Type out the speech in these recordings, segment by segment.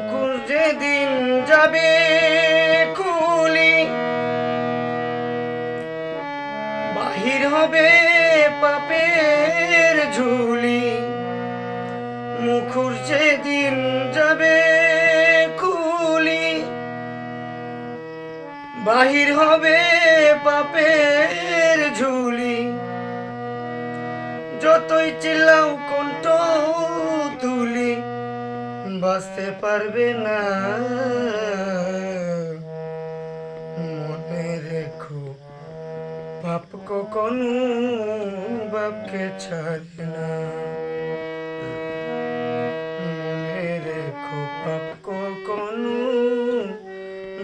মুকুর যেদিন যাবে খুলি বাহির হবে পাপের ঝুলি। মুখুর যেদিন যাবে খুলি বাহির হবে পাপের ঝুলি। যতই চিল্লাও কণ্ঠ বাঁচতে পারবে না। মনে রেখো পাপ কখনো বাপকে ছাড়ে না। মনে রেখো পাপ কখনো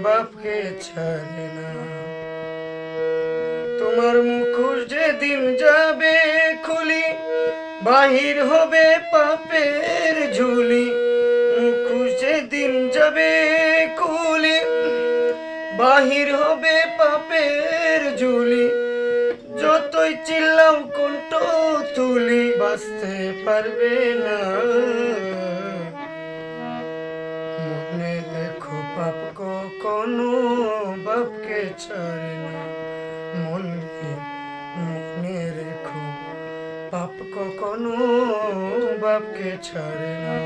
বাপকে ছাড়ে না। তোমার মুখোশ যেদিন যাবে খুলি, বাহির হবে পাপের ঝুলি। যেদিন যাবে খুলি বাহির হবে পাপের ঝুলি। যতই চিল্লাও কণ্ঠ তুলি, বাঁচতে পারবে না। মনে রেখো পাপ কখনো বাপকে ছাড়ে না। মনে মনে রেখো, পাপ কখনো বাপকে ছাড়ে না।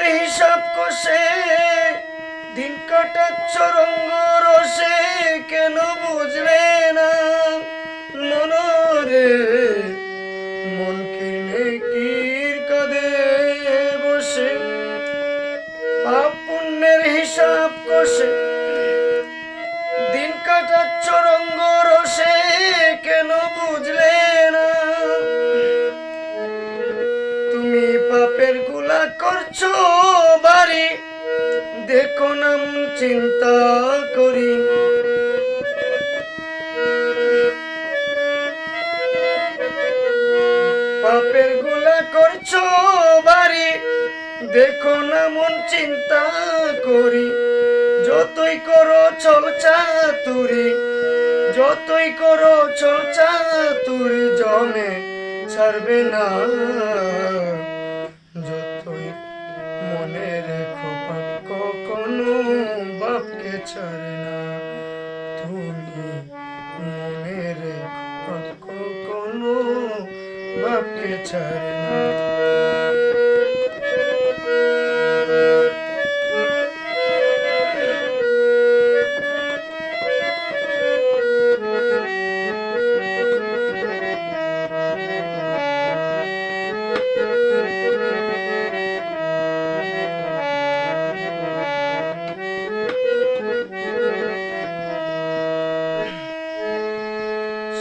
পুণ্যের হিসাব কষে দিন কাটাচ্ছ রঙ্গ রসে কেন বুঝবে না মনরে চিন্তা করি। পাপেরগুলা করছ বাড়ি, দেখো না মন চিন্তা করি। যতই করো চল চাতুরি, যতই করো চল চাতুরি, জমে ছাড়বে না। বাপকে তুমি মনের পাপ বাপকে ছাড়ে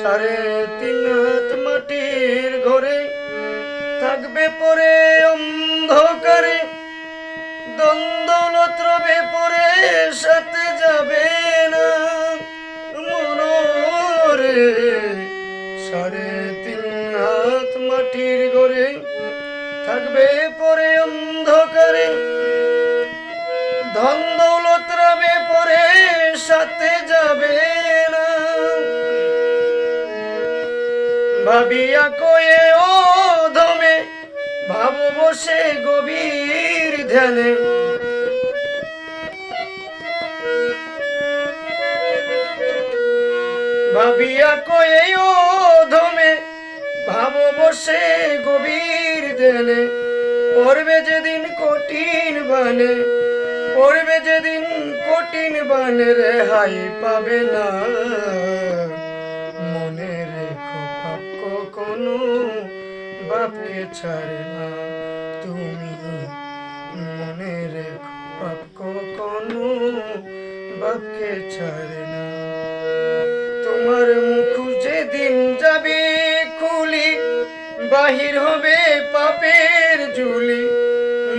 সাড়ে তিন হাত মাটির ঘরে থাকবে পরে অন্ধকারে দ্বন্দ্বলত রবে পরে সাথে যাবে না মনরে। সাড়ে তিন হাত মাটির ঘরে থাকবে পরে অন্ধকারে, ধন ভাবিয়া কয়ে ও ধমে, ভাব বসে গভীর ধ্যানে। ভাবিয়া কয়ে ও ধমে, ভাব বসে গভীর ধ্যানে। পড়বে যেদিন কঠিন বানে, পড়বে যেদিন কঠিন বানে, রেহাই পাবে না। কখনো বাপকে ছাড়ে না তুমি। মনে রেখো পাপ কখনো বাপকে ছাড়ে না তোমার মুখ যেদিন যাবে খুলি, বাহির হবে পাপের ঝুলি।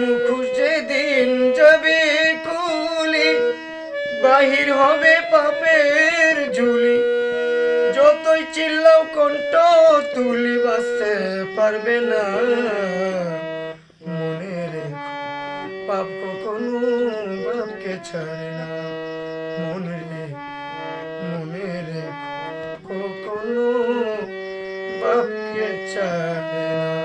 মুখোশ যেদিন যাবে খুলি, বাহির হবে পাপের ঝুলি। যতই চিল্লাও কণ্ঠ, তুলি বাঁচতে পারবে না। মনে রেখো, পাপ কখনো বাপকে ছাড়ে না। মনে রেখো মনে রেখো, কখনো বাপকে ছাড়ে না।